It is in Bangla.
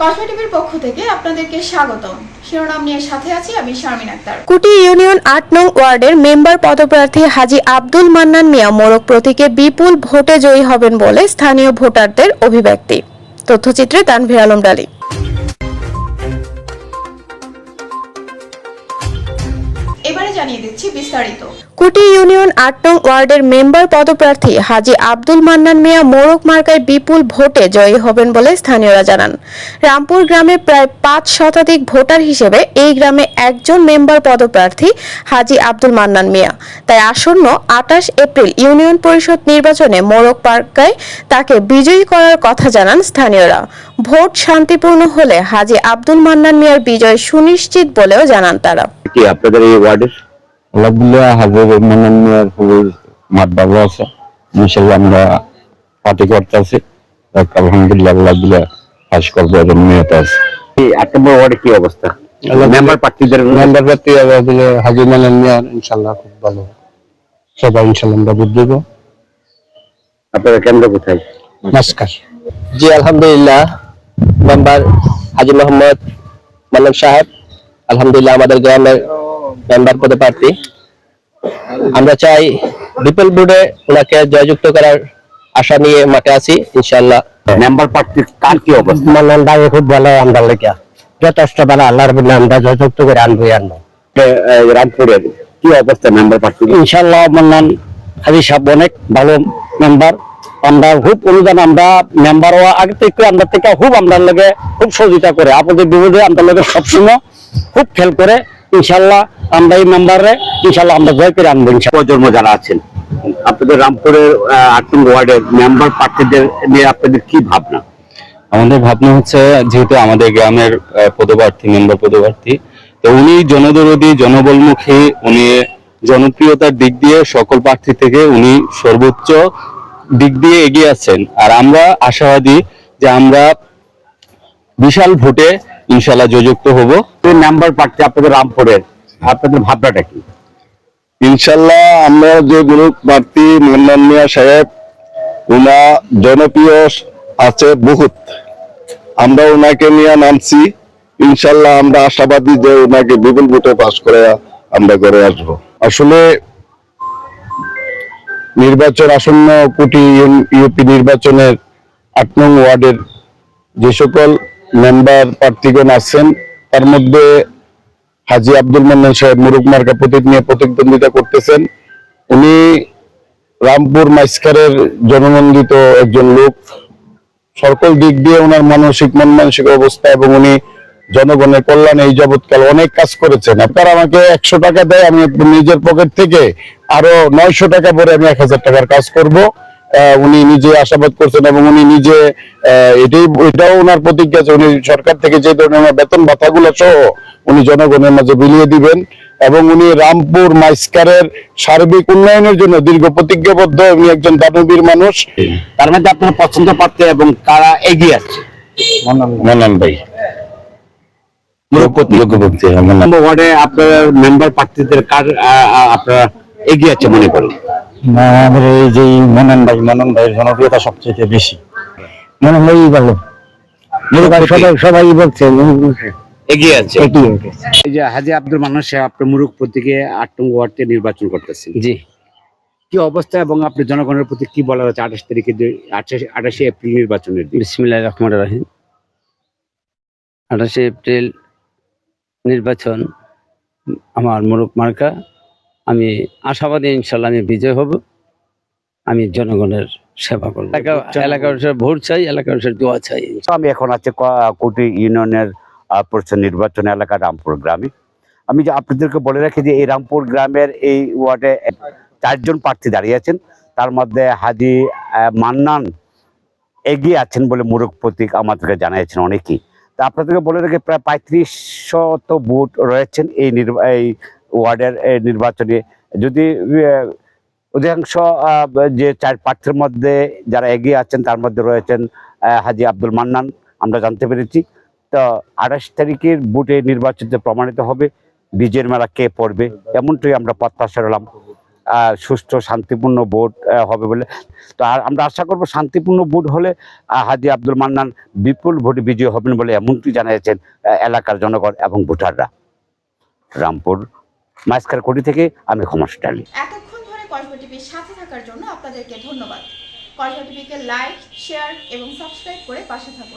কসবা টিভির পক্ষ থেকে আপনাদেরকে শিরোনাম নিয়ে সাথে আছি আমি শারমিন আক্তার। কুটি ইউনিয়ন আট নং ওয়ার্ডের মেম্বার পদপ্রার্থী হাজি আব্দুল মান্নান মিয়া মোরক প্রতীকে বিপুল ভোটে জয়ী হবেন বলে স্থানীয় ভোটারদের অভিব্যক্তি। তথ্যচিত্রে তানভীর আলম ডালি এবারে জানিয়ে দিচ্ছি বিস্তারিত। কুটি ইউনিয়ন আট নং ওয়ার্ডের মেম্বার পদপ্রার্থী হাজি আব্দুল মান্নান মিয়া মোরক মার্কায় বিপুল ভোটে জয়ী হবেন বলে স্থানীয়রা জানান। রামপুর গ্রামে প্রায় পাঁচ শতাধিক ভোটার হিসেবে এই গ্রামে একজন মেম্বার পদপ্রার্থী হাজি আব্দুল মান্নান মিয়া। তাই আসন্ন আঠাশ এপ্রিল ইউনিয়ন পরিষদ নির্বাচনে মোরক মার্কায় তাকে বিজয়ী করার কথা জানান স্থানীয়রা। ভোট শান্তিপূর্ণ হলে হাজি আব্দুল মান্নান মিয়ার বিজয় সুনিশ্চিত বলেও জানান তারা। কি আপনাদের এই ওয়ার্ডের আলহামদুলিল্লাহ হাজির খুবই মাঠ ভালো আছে। ইনশাল্লাহ আমরা পার্টি করতে আছি। আলহামদুলিল্লাহ আল্লাহ পাস করব এরকম নিয়ত আছে। এই আট ওয়ার্ডে কি অবস্থা? মেম্বার প্রার্থীদের মেম্বার প্রার্থী দিলে হাজির মান্নান মিয়ার ইনশাল্লাহ খুব ভালো। সবাই ইনশাল্লাহ আমরা ভোট দেবো। আপনাদের কেন্দ্র কোথায়? নমস্কার। জি আলহামদুলিল্লাহ। মেম্বার হাজি মোহাম্মদ মান্নান সাহেব। আলহামদুলিল্লাহ আমাদের গ্রামের মেম্বার পদে প্রার্থী। আমরা চাই বিপুল বোর্ডে ওনাকে জয়যুক্ত করার আশা নিয়ে মাঠে আছি ইনশাআল্লাহ। মেম্বার প্রার্থীর কার কি অবস্থা? মান্নান ভাই খুব ভালো আমরা লেখা। যথেষ্ট ভালো আল্লাহর বিনা আমরা জয়যুক্ত করে আনব আনব। রামপুরের কি অবস্থা মেম্বার প্রার্থী ইনশাল্লাহ মান্নান হাজি সাহেব অনেক ভালো মেম্বার আমরা খুব অনুদান আমরা মেম্বার হওয়া আগে থেকে আমরা থেকে খুব আমরা লগে খুব সহযোগিতা করে। আপনাদের বিরুদ্ধে আমরা লগে সবসময় খুব খেল করে। ইনশাল্লাহ আমরা এই মেম্বারে ইনশাল্লাহ আমরা জয় করে আনব ইনশাল্লাহ প্রজন্ম যারা আছেন আপনাদের রামপুরের আহ, আট নম্বর ওয়ার্ডের মেম্বার প্রার্থীদের নিয়ে আপনাদের কি ভাবনা? আমাদের ভাবনা হচ্ছে যেহেতু আমাদের গ্রামের আহ, পদপ্রার্থী মেম্বার পদপ্রার্থী তো উনি জনদরদি জনবলমুখী উনি জনপ্রিয়তার দিক দিয়ে সকল প্রার্থী থেকে উনি সর্বোচ্চ দিক দিয়ে এগিয়ে আছেন। আর আমরা আশাবাদী যে আমরা বিশাল ভোটে ইনশাল্লাহ জয়যুক্ত হব। নাম্বার প্রার্থী আপনাদের রামপুরের। আপনাদের ভাবনাটা কি? ইনশাল্লাহ আমরা যে গ্রুপ প্রার্থী মন্নান মিয়া সাহেব, উনা জনপ্রিয় আছে বহুত। আমরা ওনাকে নিয়ে নামছি। ইনশাল্লাহ আমরা আশাবাদী যে ওনাকে বিপুল ভোটে পাস করে আমরা করে আসব। আসলে নির্বাচন আসন্ন কোটি ইউপি নির্বাচনের আট নং ওয়ার্ডের যে সকল মেম্বার প্রার্থীগণ আছেন, তার মধ্যে হাজি আব্দুল মান্নান সাহেব মুরুক মার্কা প্রতীক নিয়ে প্রতিদ্বন্দ্বিতা করতেছেন। উনি রামপুর মাইস্কারের জননন্দিত একজন লোক। সকল দিক দিয়ে ওনার মানসিক মন মানসিক অবস্থা এবং উনি জনগণের কল্যাণে এই যাবৎকাল অনেক কাজ করেছেন। আপনার আমাকে একশো টাকা দেয় আমি নিজের পকেট থেকে আরও নয়শো টাকা পরে আমি এক হাজার টাকার কাজ করব। উনি নিজে আশাবাদ করছেন এবং উনি নিজে এটাই এটাও ওনার প্রতিজ্ঞা আছে উনি সরকার থেকে যে ধরনের বেতন ভাতাগুলো সহ উনি জনগণের মাঝে বিলিয়ে দিবেন এবং উনি রামপুর মাইস্কারের সার্বিক উন্নয়নের জন্য দীর্ঘ প্রতিজ্ঞাবদ্ধ উনি একজন দানবীর মানুষ। তার মধ্যে আপনার পছন্দ প্রার্থী এবং কারা এগিয়ে আছে? মনান ভাই যোগ্যপতি হ্যাঁ, মনান। নম্বর ওয়ার্ডে আপনার মেম্বার প্রার্থীদের কার আহ, আহ, আপনারা এগিয়ে আছে মনে করেন? আমাদের এই যে মনন ভাই মনন ভাইয়ের জনপ্রিয়তা সবচেয়ে বেশি। মনন ভাই ভালো। সবাই সবাই বলছে এগিয়ে আছে। এই যে হাজি আব্দুল আট নম্বর ওয়ার্ড নির্বাচন করতেছেন। জি। কি অবস্থা এবং আপনি জনগণের প্রতি কি বলা হচ্ছে আঠাশ তারিখে আঠাশে আঠাশে এপ্রিল নির্বাচনের দিন? বিসমিল্লাহ রহমান রাহিম। আঠাশে এপ্রিল নির্বাচন আমার মোরক মার্কা। আমি আশাবাদী ইনশাল্লাহ আমি বিজয় হব। আমি জনগণের সেবা করব। এলাকা মানুষের ভোট চাই এলাকার মানুষের দোয়া চাই। আমি এখন আছে কোটি ইউনিয়নের আহ, নির্বাচন এলাকা রামপুর গ্রামে। আমি যে আপনাদেরকে বলে রাখি যে এই রামপুর গ্রামের এই ওয়ার্ডে চারজন প্রার্থী দাঁড়িয়ে আছেন। তার মধ্যে হাজি মান্নান এগিয়ে আছেন বলে মুরুখ প্রতীক আমাদেরকে জানিয়েছেন অনেকেই। তা আপনাদেরকে বলে রাখি, প্রায় পঁয়ত্রিশ শত ভোট রয়েছেন এই এই ওয়ার্ডের নির্বাচনে। যদি অধিকাংশ যে চার প্রার্থীর মধ্যে যারা এগিয়ে আছেন, তার মধ্যে রয়েছেন হাজি আব্দুল মান্নান, আমরা জানতে পেরেছি। তো আঠাশ তারিখের বুটে নির্বাচিত প্রমাণিত হবে, বিজয়ের মেলা কে পড়বে, এমনটাই আমরা প্রত্যাশা রলাম সুষ্ঠু শান্তিপূর্ণ ভোট হবে বলে। তো আর আমরা আশা করব শান্তিপূর্ণ ভোট হলে হাজি আব্দুল মান্নান বিপুল ভোটে বিজয়ী হবেন বলে এমনটি জানিয়েছেন এলাকার জনগণ এবং ভোটাররা। রামপুর, মাইস্কার কোটি থেকে আমি ক্ষমাস ডালি এতক্ষণ ধরে কসবা টিভির সাথে থাকার জন্য আপনাদেরকে ধন্যবাদ। কসবা টিভিকে লাইক, শেয়ার এবং সাবস্ক্রাইব করে পাশে থাকুন।